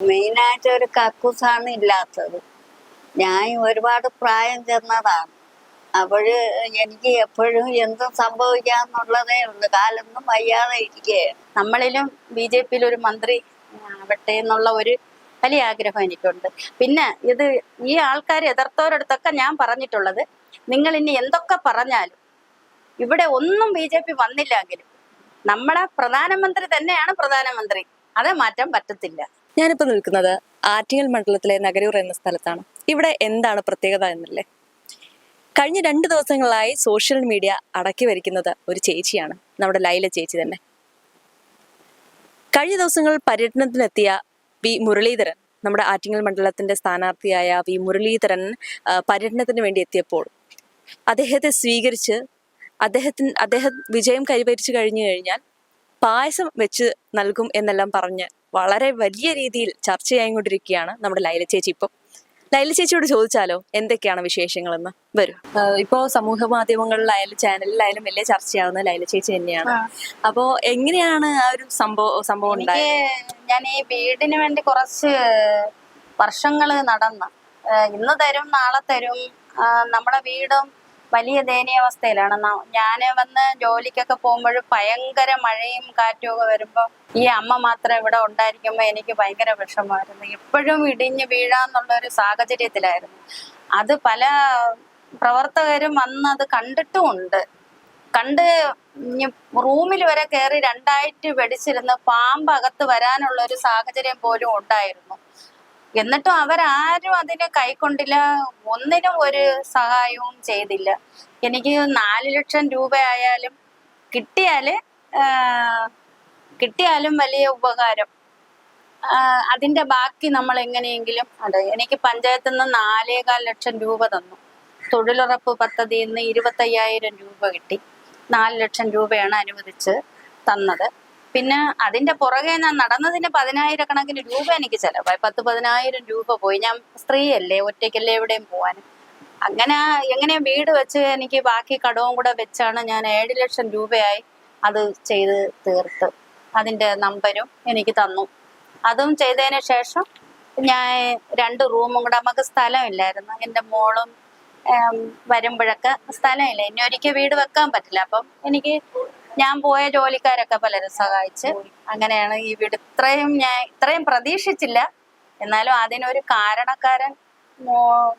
മെയിനായിട്ട് ഒരു കക്കൂസാണ് ഇല്ലാത്തത്. ഞാൻ ഒരുപാട് പ്രായം ചെന്നതാണ്. അപ്പോഴ് എനിക്ക് എപ്പോഴും എന്തും സംഭവിക്കാന്നുള്ളതേ ഉള്ളൂ. കാലൊന്നും വയ്യാതെ ഇരിക്കുകയാണ്. നമ്മളിലും ബി ജെ പിയിൽ ഒരു മന്ത്രി ആവട്ടെ എന്നുള്ള ഒരു വലിയ ആഗ്രഹം എനിക്കുണ്ട്. പിന്നെ ഇത് ഈ ആൾക്കാർ എതിർത്തവരടുത്തൊക്കെ ഞാൻ പറഞ്ഞിട്ടുള്ളത് നിങ്ങൾ ഇനി എന്തൊക്കെ പറഞ്ഞാലും ഇവിടെ ഒന്നും ബി ജെ പി വന്നില്ലെങ്കിലും നമ്മളെ പ്രധാനമന്ത്രി തന്നെയാണ് പ്രധാനമന്ത്രി. അതേ മാറ്റാൻ പറ്റത്തില്ല. ഞാനിപ്പോ നിൽക്കുന്നത് ആറ്റിങ്ങൽ മണ്ഡലത്തിലെ നഗരൂർ എന്ന സ്ഥലത്താണ്. ഇവിടെ എന്താണ് പ്രത്യേകത എന്നല്ലേ? കഴിഞ്ഞ രണ്ട് ദിവസങ്ങളായി സോഷ്യൽ മീഡിയ അടക്കി വരിക്കുന്നത് ഒരു ചേച്ചിയാണ് നമ്മുടെ ലൈല ചേച്ചി തന്നെ. കഴിഞ്ഞ ദിവസങ്ങൾ പര്യടനത്തിനെത്തിയ വി മുരളീധരൻ നമ്മുടെ ആറ്റിങ്ങൽ മണ്ഡലത്തിന്റെ സ്ഥാനാർത്ഥിയായ വി മുരളീധരൻ പര്യടനത്തിന് വേണ്ടി എത്തിയപ്പോൾ അദ്ദേഹത്തെ സ്വീകരിച്ച് അദ്ദേഹത്തിന് അദ്ദേഹം വിജയം കൈവരിച്ചു കഴിഞ്ഞു കഴിഞ്ഞാൽ പായസം വെച്ച് നൽകും എന്നെല്ലാം പറഞ്ഞ് വളരെ വലിയ രീതിയിൽ ചർച്ച ചെയ്യാകൊണ്ടിരിക്കുകയാണ് നമ്മുടെ ലൈല ചേച്ചി ഇപ്പം. ലൈല ചേച്ചിയോട് ചോദിച്ചാലോ എന്തൊക്കെയാണ് വിശേഷങ്ങൾ എന്ന് വരും ഇപ്പോ സമൂഹ മാധ്യമങ്ങളിലായാലും ചാനലിലായാലും വലിയ ചർച്ചയാവുന്ന ലൈല ചേച്ചി തന്നെയാണ്. അപ്പോ എങ്ങനെയാണ് ആ ഒരു സംഭവം സംഭവം ഉണ്ടായത്? ഞാൻ ഈ വീടിന് വേണ്ടി കുറച്ച് വർഷങ്ങൾ നടന്ന. ഇന്ന് തരും നാളെ തരും. നമ്മളെ വീടും വലിയ ദയനീയാവസ്ഥയിലാണ് ഞാൻ വന്ന് ജോലിക്കൊക്കെ പോകുമ്പോൾ ഭയങ്കര മഴയും കാറ്റും ഒക്കെ വരുമ്പോൾ ഈ അമ്മ മാത്രം ഇവിടെ ഉണ്ടായിരിക്കുമ്പോൾ എനിക്ക് ഭയങ്കര വിഷമമായിരുന്നു. എപ്പോഴും ഇടിഞ്ഞു വീഴാന്നുള്ള ഒരു സാഹചര്യത്തിലായിരുന്നു. അത് പല പ്രവർത്തകരും വന്ന് അത് കണ്ടിട്ടുമുണ്ട്. കണ്ട് റൂമിൽ വരെ കയറി രണ്ടായിട്ട് വെടിച്ചിരുന്ന് പാമ്പ് അകത്ത് വരാനുള്ള ഒരു സാഹചര്യം പോലും ഉണ്ടായിരുന്നു. എന്നിട്ടും അവരാരും അതിനെ കൈക്കൊണ്ടില്ല. ഒന്നിനും ഒരു സഹായവും ചെയ്തില്ല. എനിക്ക് നാല് ലക്ഷം രൂപയായാലും കിട്ടിയാൽ കിട്ടിയാലും വലിയ ഉപകാരം. അതിന്റെ ബാക്കി നമ്മൾ എങ്ങനെയെങ്കിലും അതെ എനിക്ക് പഞ്ചായത്തിൽ നിന്ന് നാലേകാൽ ലക്ഷം രൂപ തന്നു. തൊഴിലുറപ്പ് പദ്ധതിയിൽ നിന്ന് ഇരുപത്തയ്യായിരം രൂപ കിട്ടി. നാല് ലക്ഷം രൂപയാണ് അനുവദിച്ച് തന്നത്. പിന്നെ അതിന്റെ പുറകെ ഞാൻ നടന്നതിന് പതിനായിരക്കണക്കിന് രൂപ എനിക്ക് ചെലവായി. പത്ത് പതിനായിരം രൂപ പോയി. ഞാൻ സ്ത്രീയല്ലേ ഒറ്റയ്ക്കല്ലേ എവിടെയും പോവാൻ. അങ്ങനെ എങ്ങനെ വീട് വെച്ച് എനിക്ക് ബാക്കി കടവും കൂടെ വെച്ചാണ് ഞാൻ ഏഴ് ലക്ഷം രൂപയായി അത് ചെയ്ത് തീർത്ത്. അതിന്റെ നമ്പരും എനിക്ക് തന്നു. അതും ചെയ്തതിന് ശേഷം ഞാൻ രണ്ട് റൂമും കൂടെ നമുക്ക് സ്ഥലമില്ലായിരുന്നു എന്റെ മോളും വരുമ്പോഴൊക്കെ സ്ഥലമില്ല ഇനി ഒരിക്കൽ വീട് വെക്കാൻ പറ്റില്ല. അപ്പം എനിക്ക് ഞാൻ പോയ ജോലിക്കാരൊക്കെ പലരും സഹായിച്ച് അങ്ങനെയാണ് ഈ വീട്. ഇത്രയും ഞാൻ ഇത്രയും പ്രതീക്ഷിച്ചില്ല. എന്നാലും അതിനൊരു കാരണക്കാരൻ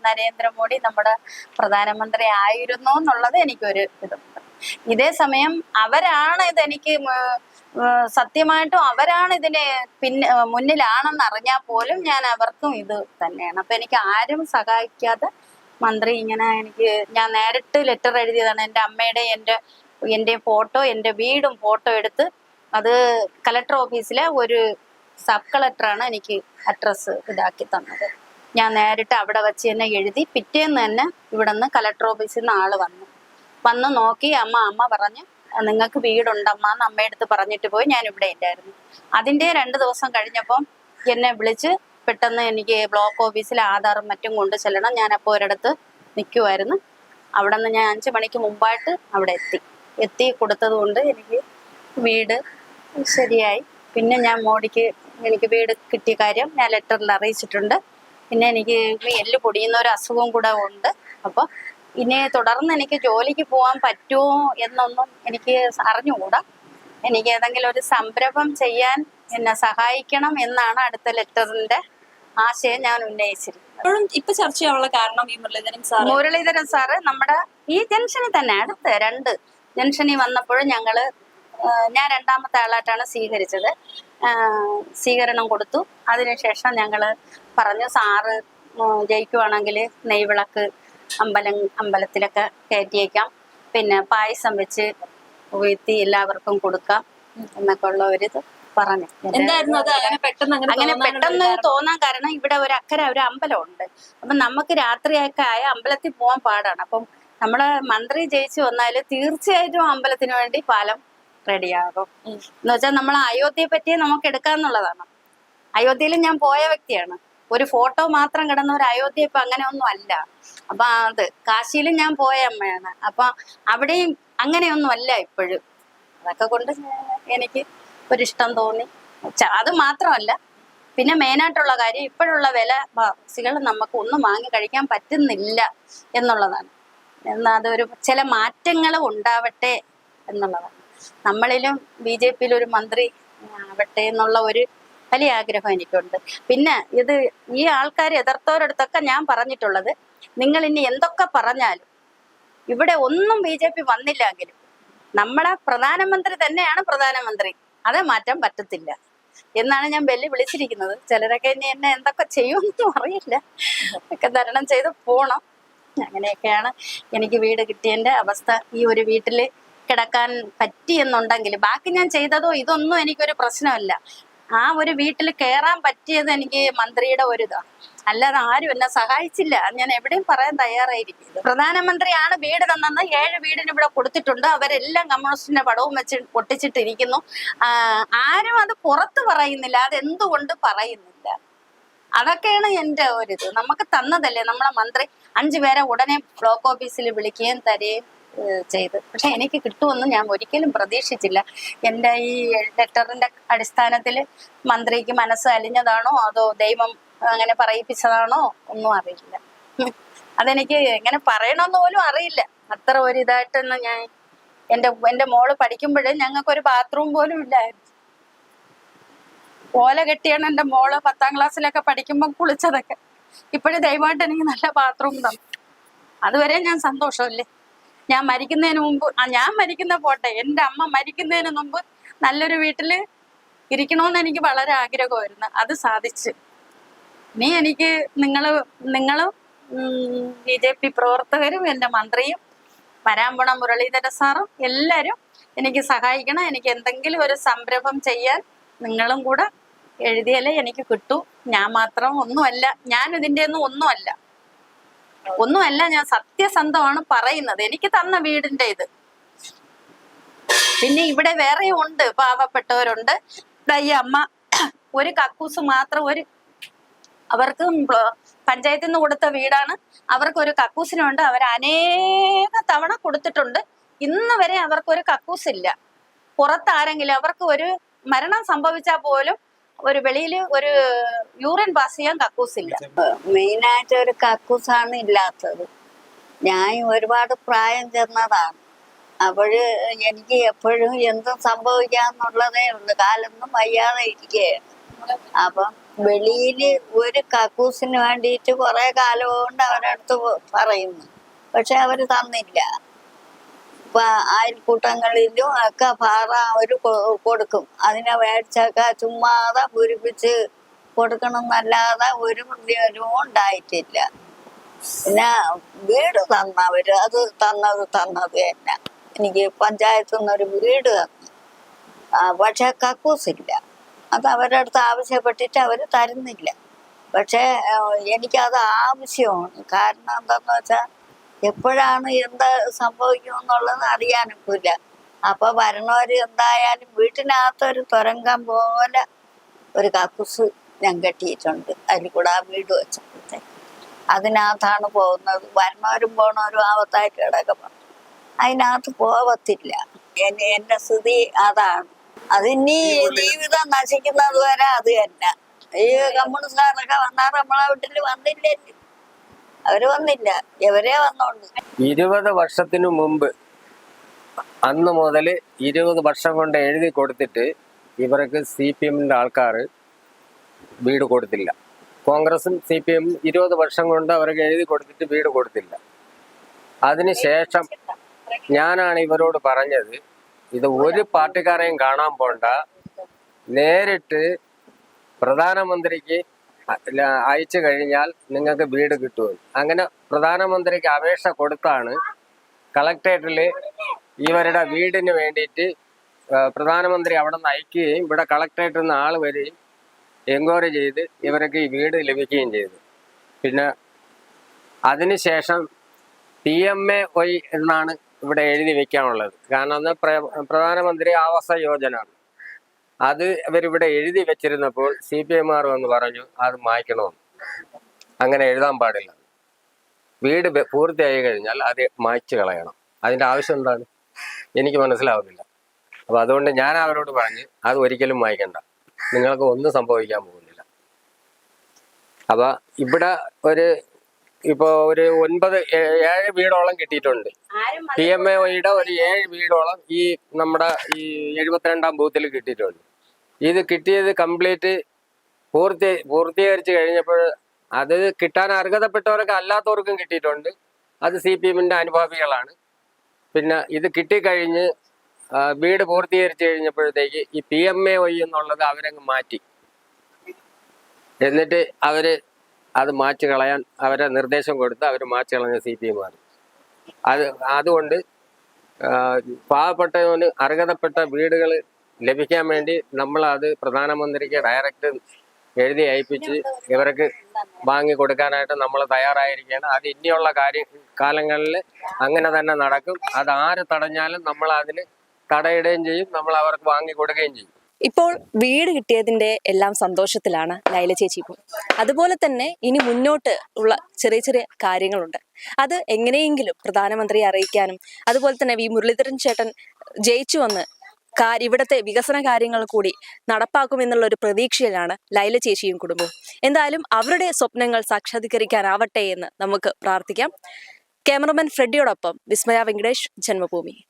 നരേന്ദ്രമോദി നമ്മുടെ പ്രധാനമന്ത്രി ആയിരുന്നു എന്നുള്ളത് എനിക്കൊരു ഇതുണ്ട്. ഇതേ സമയം അവരാണ് ഇതെനിക്ക് സത്യമായിട്ടും അവരാണ് ഇതിന് പിന്നെ മുന്നിലാണെന്ന് അറിഞ്ഞാൽ പോലും ഞാൻ അവർക്കും ഇത് തന്നെയാണ്. അപ്പൊ എനിക്ക് ആരും സഹായിക്കാതെ മന്ത്രി ഇങ്ങനെ എനിക്ക് ഞാൻ നേരിട്ട് ലെറ്റർ എഴുതിയതാണ് എന്റെ അമ്മയുടെ എന്റെ എന്റെ ഫോട്ടോ എന്റെ വീടും ഫോട്ടോ എടുത്ത് അത് കലക്ടർ ഓഫീസിലെ ഒരു സബ് കളക്ടറാണ് എനിക്ക് അഡ്രസ്സ് ഇതാക്കി തന്നത്. ഞാൻ നേരിട്ട് അവിടെ വെച്ച് തന്നെ എഴുതി പിറ്റേന്ന് തന്നെ ഇവിടെ നിന്ന് കലക്ടർ ഓഫീസിൽ നിന്ന് ആൾ വന്നു. വന്ന് നോക്കി അമ്മ അമ്മ പറഞ്ഞ് നിങ്ങൾക്ക് വീടുണ്ടമ്മ എന്ന് അടുത്ത് പറഞ്ഞിട്ട് പോയി ഞാൻ ഇവിടെ ഇല്ലായിരുന്നു. അതിന്റെ രണ്ട് ദിവസം കഴിഞ്ഞപ്പം എന്നെ വിളിച്ച് പെട്ടെന്ന് എനിക്ക് ബ്ലോക്ക് ഓഫീസിൽ ആധാറും മറ്റും കൊണ്ട് ചെല്ലണം. ഞാൻ അപ്പോൾ ഒരിടത്ത് നിൽക്കുമായിരുന്നു അവിടെ നിന്ന് ഞാൻ അഞ്ച് മണിക്ക് മുമ്പായിട്ട് അവിടെ എത്തി. എത്തി കൊടുത്തത് കൊണ്ട് എനിക്ക് വീട് ശരിയായി. പിന്നെ ഞാൻ മോഡിക്ക് എനിക്ക് വീട് കിട്ടിയ കാര്യം ഞാൻ ലെറ്ററിൽ അറിയിച്ചിട്ടുണ്ട്. പിന്നെ എനിക്ക് എല്ല് പൊടിയുന്ന ഒരു അസുഖവും കൂടെ ഉണ്ട്. അപ്പോൾ ഇനി തുടർന്ന് എനിക്ക് ജോലിക്ക് പോകാൻ പറ്റുമോ എന്നൊന്നും എനിക്ക് അറിഞ്ഞുകൂടാ. എനിക്ക് ഏതെങ്കിലും ഒരു സംരംഭം ചെയ്യാൻ എന്നെ സഹായിക്കണം എന്നാണ് അടുത്ത ലെറ്ററിന്റെ ആശയം ഞാൻ ഉന്നയിച്ചിരിക്കുന്നത്. ഇപ്പോഴും ഇപ്പൊ ചർച്ചയാവുള്ള കാരണം ഈ മുരളീധരൻ സാർ മുരളീധരൻ സാറ് നമ്മുടെ ഈ ജംഗ്ഷനിൽ തന്നെ അടുത്ത് രണ്ട് ജംഗ്ഷനിൽ വന്നപ്പോൾ ഞങ്ങൾ ഞാൻ രണ്ടാമത്തെ ആളായിട്ടാണ് സ്വീകരിച്ചത്. സ്വീകരണം കൊടുത്തു. അതിനുശേഷം ഞങ്ങൾ പറഞ്ഞു സാറ് ജയിക്കുവാണെങ്കിൽ നെയ്വിളക്ക് അമ്പലം അമ്പലത്തിലൊക്കെ കയറ്റിയേക്കാം. പിന്നെ പായസം വെച്ച് ഉയർത്തി എല്ലാവർക്കും കൊടുക്കാം. എന്നൊക്കെ ഉള്ള ഒരിത് പറഞ്ഞു അങ്ങനെ പെട്ടെന്ന് തോന്നാൻ കാരണം ഇവിടെ ഒരു അക്കര ഒരു അമ്പലം ഉണ്ട് അപ്പൊ നമുക്ക് രാത്രിയൊക്കെ ആയ അമ്പലത്തിൽ പോകാൻ പാടാണ്. അപ്പം നമ്മളെ മന്ത്രി ജയിച്ചു വന്നാൽ തീർച്ചയായിട്ടും അമ്പലത്തിന് വേണ്ടി പാലം റെഡിയാകും. എന്ന് വെച്ചാൽ നമ്മൾ അയോധ്യയെ പറ്റി നമുക്ക് എടുക്കാന്നുള്ളതാണ്. അയോധ്യയിൽ ഞാൻ പോയ വ്യക്തിയാണ്. ഒരു ഫോട്ടോ മാത്രം കിടന്ന ഒരു അയോധ്യ ഇപ്പൊ അങ്ങനെ ഒന്നും അല്ല. അപ്പൊ അത് കാശിയിലും ഞാൻ പോയ അമ്മയാണ്. അപ്പൊ അവിടെയും അങ്ങനെയൊന്നും അല്ല ഇപ്പോഴും. അതൊക്കെ കൊണ്ട് എനിക്ക് ഒരിഷ്ടം തോന്നി. അത് മാത്രമല്ല പിന്നെ മെയിനായിട്ടുള്ള കാര്യം ഇപ്പോഴുള്ള വില ബാസികൾ നമുക്ക് ഒന്നും വാങ്ങി കഴിക്കാൻ പറ്റുന്നില്ല എന്നുള്ളതാണ്. അതൊരു ചില മാറ്റങ്ങൾ ഉണ്ടാവട്ടെ എന്നുള്ളതാണ്. നമ്മളിലും ബി ജെ പിയിൽ ഒരു മന്ത്രി ആവട്ടെ എന്നുള്ള ഒരു വലിയ ആഗ്രഹം എനിക്കുണ്ട്. പിന്നെ ഇത് ഈ ആൾക്കാർ എതിർത്തവരടുത്തൊക്കെ ഞാൻ പറഞ്ഞിട്ടുള്ളത് നിങ്ങൾ ഇനി എന്തൊക്കെ പറഞ്ഞാലും ഇവിടെ ഒന്നും ബി ജെ പി വന്നില്ലെങ്കിലും നമ്മളെ പ്രധാനമന്ത്രി തന്നെയാണ് പ്രധാനമന്ത്രി. അത് മാറ്റാൻ പറ്റത്തില്ല. എന്നാണ് ഞാൻ വെല്ലു വിളിച്ചിരിക്കുന്നത്. ചിലരൊക്കെ ഇനി എന്നെ എന്തൊക്കെ ചെയ്യുമെന്നും അറിയില്ല. ഒക്കെ തരണം ചെയ്ത് പോണം. അങ്ങനെയൊക്കെയാണ് എനിക്ക് വീട് കിട്ടിയതിന്റെ അവസ്ഥ ഈ ഒരു വീട്ടിൽ കിടക്കാൻ പറ്റിയെന്നുണ്ടെങ്കിൽ ബാക്കി ഞാൻ ചെയ്തതോ ഇതൊന്നും എനിക്കൊരു പ്രശ്നമല്ല. ആ ഒരു വീട്ടിൽ കയറാൻ പറ്റിയത് എനിക്ക് മന്ത്രിയുടെ ഒരു ഇതാണ് അല്ലാതെ ആരും എന്നെ സഹായിച്ചില്ല. ഞാൻ എവിടെയും പറയാൻ തയ്യാറായിരിക്കും പ്രധാനമന്ത്രിയാണ് വീട് തന്നെന്ന് ഏഴ് വീടിന് ഇവിടെ കൊടുത്തിട്ടുണ്ട്. അവരെല്ലാം കമ്മ്യൂണിസ്റ്റിന്റെ പടവും വെച്ച് പൊട്ടിച്ചിട്ടിരിക്കുന്നു. ആരും അത് പുറത്ത് പറയുന്നില്ല. അതെന്തുകൊണ്ട് പറയുന്നില്ല? അതൊക്കെയാണ് ഒരു ഇത് നമുക്ക് തന്നതല്ലേ നമ്മളെ മന്ത്രി? അഞ്ചു പേരെ ഉടനെ ബ്ലോക്ക് ഓഫീസിൽ വിളിക്കുകയും തരുകയും ചെയ്ത്. പക്ഷെ എനിക്ക് കിട്ടുമെന്ന് ഞാൻ ഒരിക്കലും പ്രതീക്ഷിച്ചില്ല. എന്റെ ഈ ലെറ്ററിന്റെ അടിസ്ഥാനത്തിൽ മന്ത്രിക്ക് മനസ്സ് അലിഞ്ഞതാണോ? അതോ ദൈവം അങ്ങനെ പറയിപ്പിച്ചതാണോ? ഒന്നും അറിയില്ല. അതെനിക്ക് എങ്ങനെ പറയണമെന്ന് പോലും അറിയില്ല. അത്ര ഒരു ഇതായിട്ടൊന്നും ഞാൻ എന്റെ എന്റെ മോൾ പഠിക്കുമ്പോഴേ ഞങ്ങൾക്കൊരു ബാത്റൂം പോലും ഇല്ലായിരുന്നു. ഓല കെട്ടിയാണ് എന്റെ മോൾ പത്താം ക്ലാസ്സിലൊക്കെ പഠിക്കുമ്പോൾ കുളിച്ചതൊക്കെ. ഇപ്പോഴും ദയവായിട്ട് എനിക്ക് നല്ല ബാത്റൂം തന്നു. അതുവരെ ഞാൻ സന്തോഷമല്ലേ? ഞാൻ മരിക്കുന്നതിന് മുമ്പ് ഞാൻ മരിക്കുന്ന പോട്ടെ എന്റെ അമ്മ മരിക്കുന്നതിന് മുമ്പ് നല്ലൊരു വീട്ടിൽ ഇരിക്കണമെന്ന് എനിക്ക് വളരെ ആഗ്രഹമായിരുന്നു. അത് സാധിച്ചു. ഇനി എനിക്ക് നിങ്ങൾ നിങ്ങളും ബി ജെ പി പ്രവർത്തകരും എന്റെ മന്ത്രിയും വരാൻ പോണ മുരളീധര സാറും എല്ലാവരും എനിക്ക് സഹായിക്കണം. എനിക്ക് എന്തെങ്കിലും ഒരു സംരംഭം ചെയ്യാൻ നിങ്ങളും കൂടെ എഴുതിയാലേ എനിക്ക് കിട്ടൂ. ഞാൻ മാത്രം ഒന്നുമല്ല. ഞാൻ ഇതിന്റെ ഒന്നും ഒന്നുമല്ല. ഒന്നുമല്ല ഞാൻ സത്യസന്ധമാണ് പറയുന്നത്. എനിക്ക് തന്ന വീടിന്റെ ഇത്. പിന്നെ ഇവിടെ വേറെയും ഉണ്ട് പാവപ്പെട്ടവരുണ്ട്. ഈ അമ്മ ഒരു കക്കൂസ് മാത്രം ഒരു അവർക്ക് പഞ്ചായത്തിൽ നിന്ന് കൊടുത്ത വീടാണ്. അവർക്ക് ഒരു കക്കൂസിനുണ്ട്. അവർ അനേക തവണ കൊടുത്തിട്ടുണ്ട്. ഇന്ന് വരെ അവർക്കൊരു കക്കൂസ് ഇല്ല പുറത്താരെങ്കിലും അവർക്ക് ഒരു മരണം സംഭവിച്ചാൽ പോലും ഒരു വെളിയിൽ ഒരു യൂറിൻ പാസ് ചെയ്യാൻ കക്കൂസ് ഇല്ല മെയിനായിട്ട് ഒരു കക്കൂസാണ് ഇല്ലാത്തത്. ഞാൻ ഒരുപാട് പ്രായം ചെന്നതാണ്. അപ്പോഴ് എനിക്ക് എപ്പോഴും എന്തും സംഭവിക്കാന്നുള്ളതേ ഉള്ളു. കാലൊന്നും വയ്യാതെ ഇരിക്കുകയാണ്. അപ്പം വെളിയിൽ ഒരു കക്കൂസിന് വേണ്ടിയിട്ട് കുറെ കാലം കൊണ്ട് അവരടുത്ത് പറയുന്നു. പക്ഷെ അവർ തന്നില്ല. അയൽക്കൂട്ടങ്ങളിലും ഒക്കെ പാറ അവർ കൊടുക്കും. അതിനെ മേടിച്ചൊക്കെ ചുമ്മാതെ പൂരിപ്പിച്ച് കൊടുക്കണം എന്നല്ലാതെ ഒരു പ്രയോജനവും ഉണ്ടായിട്ടില്ല. പിന്നെ വീട് തന്നവര് അത് തന്നത് തന്നത് തന്നെ. എനിക്ക് പഞ്ചായത്തു നിന്നൊരു വീട് തന്നു. പക്ഷെ കക്കൂസില്ല. അത് അവരുടെ അടുത്ത് ആവശ്യപ്പെട്ടിട്ട് അവർ തരുന്നില്ല. പക്ഷേ എനിക്കത് ആവശ്യമാണ്. കാരണം എന്താന്ന് വെച്ചാൽ എപ്പോഴാണ് എന്താ സംഭവിക്കുമെന്നുള്ളത് അറിയാനൊക്കില്ല അപ്പൊ വരണവര് എന്തായാലും വീട്ടിനകത്തൊരു തുരങ്കം പോലെ ഒരു കക്കൂസ് ഞാൻ കെട്ടിയിട്ടുണ്ട്. അതിൽ കൂടെ ആ വീട് വെച്ചപ്പോഴത്തേക്ക് അതിനകത്താണ് പോകുന്നത്. വരണവരും പോണവരും ആവത്തായിട്ട് കിടക്കണം അതിനകത്ത് പോവത്തില്ല. എന്റെ സ്ഥിതി അതാണ്. അതിനി ജീവിതം നശിക്കുന്നത് വരെ അത് തന്നെ. ഈ കമ്മ്യൂണിസ്റ്റുകാരൊക്കെ വന്നാൽ നമ്മളെ വീട്ടിൽ വന്നില്ലേ അവർ വന്നില്ല. എവരെ വന്നോണ്ട്. ഇരുപത് വർഷത്തിനു മുമ്പ് അന്ന് മുതൽ ഇരുപത് വർഷം കൊണ്ട് എഴുതി കൊടുത്തിട്ട് ഇവർക്ക് സി പി എമ്മിന്റെ ആൾക്കാർ വീട് കൊടുത്തില്ല. കോൺഗ്രസും സി പി എമ്മും ഇരുപത് വർഷം കൊണ്ട് അവർക്ക് എഴുതി കൊടുത്തിട്ട് വീട് കൊടുത്തില്ല. അതിനുശേഷം ഞാനാണ് ഇവരോട് പറഞ്ഞത് ഇത് ഒരു പാർട്ടിക്കാരെയും കാണാൻ പോണ്ട. നേരിട്ട് പ്രധാനമന്ത്രിക്ക് അയച്ചു കഴിഞ്ഞാൽ നിങ്ങൾക്ക് വീട് കിട്ടുമെന്ന് അങ്ങനെ പ്രധാനമന്ത്രിക്ക് അപേക്ഷ കൊടുത്താണ് കളക്ടറേറ്റിൽ ഇവരുടെ വീടിന് വേണ്ടിയിട്ട് പ്രധാനമന്ത്രി അവിടെ നിന്ന് അയക്കുകയും ഇവിടെ കളക്ടറേറ്റിൽ നിന്ന് ആൾ വരികയും എൻക്വയറി ചെയ്ത് ഇവർക്ക് ഈ വീട് ലഭിക്കുകയും ചെയ്തു. പിന്നെ അതിനുശേഷം പി എം എ വൈ എന്നാണ് ഇവിടെ എഴുതി വെക്കാനുള്ളത്. കാരണം പ്രധാനമന്ത്രി ആവാസ യോജന അത് ഇവരിവിടെ എഴുതി വെച്ചിരുന്നപ്പോൾ സി പി എം ആർ വന്ന് പറഞ്ഞു അത് മായ്ക്കണമെന്ന് അങ്ങനെ എഴുതാൻ പാടില്ല. വീട് പൂർത്തിയായി കഴിഞ്ഞാൽ അത് മായ്ച്ചു കളയണം. അതിന്റെ ആവശ്യം എന്താണ്? എനിക്ക് മനസ്സിലാവുന്നില്ല. അപ്പൊ അതുകൊണ്ട് ഞാൻ അവരോട് പറഞ്ഞ് അത് ഒരിക്കലും മായ്ക്കണ്ട. നിങ്ങൾക്ക് ഒന്നും സംഭവിക്കാൻ പോകുന്നില്ല. അപ്പൊ ഇവിടെ ഒരു ഇപ്പോൾ ഒരു ഒൻപത് ഏഴ് വീടോളം കിട്ടിയിട്ടുണ്ട്. പി എം എ ഒയുടെ ഒരു ഏഴ് വീടോളം ഈ നമ്മുടെ ഈ എഴുപത്തിരണ്ടാം ബൂത്തിൽ കിട്ടിയിട്ടുണ്ട്. ഇത് കിട്ടിയത് കംപ്ലീറ്റ് പൂർത്തി പൂർത്തീകരിച്ച് കഴിഞ്ഞപ്പോൾ അത് കിട്ടാൻ അർഹതപ്പെട്ടവരൊക്കെ അല്ലാത്തവർക്കും കിട്ടിയിട്ടുണ്ട്. അത് സി പി എമ്മിന്റെ അനുഭാവികളാണ്. പിന്നെ ഇത് കിട്ടിക്കഴിഞ്ഞ് വീട് പൂർത്തീകരിച്ച് കഴിഞ്ഞപ്പോഴത്തേക്ക് ഈ പി എം എ വൈ എന്നുള്ളത് അവരങ്ങ് മാറ്റി. എന്നിട്ട് അവർ അത് മാറ്റി കളയാൻ അവരെ നിർദ്ദേശം കൊടുത്ത് അവർ മാറ്റി കളഞ്ഞ സി പി എം അത് അതുകൊണ്ട് പാവപ്പെട്ടവന് അർഹതപ്പെട്ട വീടുകൾ ലഭിക്കാൻ വേണ്ടി നമ്മൾ അത് പ്രധാനമന്ത്രിക്ക് ഡയറക്റ്റ് എഴുതി അയപ്പിച്ച് ഇവർക്ക് വാങ്ങി കൊടുക്കാനായിട്ട് നമ്മൾ തയ്യാറായിരിക്കുകയാണ്. അത് ഇനിയുള്ള കാര്യ കാലങ്ങളിൽ അങ്ങനെ തന്നെ നടക്കും. അത് ആര് തടഞ്ഞാലും നമ്മൾ അതിന് തടയിടുകയും ചെയ്യും. നമ്മൾ അവർക്ക് വാങ്ങി കൊടുക്കുകയും ചെയ്യും. ഇപ്പോൾ വീട് കിട്ടിയതിന്റെ എല്ലാം സന്തോഷത്തിലാണ് ലൈല ചേച്ചി ഇപ്പോൾ. അതുപോലെ തന്നെ ഇനി മുന്നോട്ട് ഉള്ള ചെറിയ ചെറിയ കാര്യങ്ങളുണ്ട്. അത് എങ്ങനെയെങ്കിലും പ്രധാനമന്ത്രിയെ അറിയിക്കാനും അതുപോലെ തന്നെ വി മുരളീധരൻ ചേട്ടൻ ജയിച്ചു വന്ന് കാ- ഇവിടുത്തെ വികസന കാര്യങ്ങൾ കൂടി നടപ്പാക്കുമെന്നുള്ള ഒരു പ്രതീക്ഷയിലാണ് ലൈല ചേച്ചിയും കുടുംബവും. എന്തായാലും അവരുടെ സ്വപ്നങ്ങൾ സാക്ഷാത്കരിക്കാനാവട്ടെ എന്ന് നമുക്ക് പ്രാർത്ഥിക്കാം. ക്യാമറമാൻ ഫ്രെഡിയോടൊപ്പം വിസ്മയ വെങ്കടേഷ് ജന്മഭൂമി.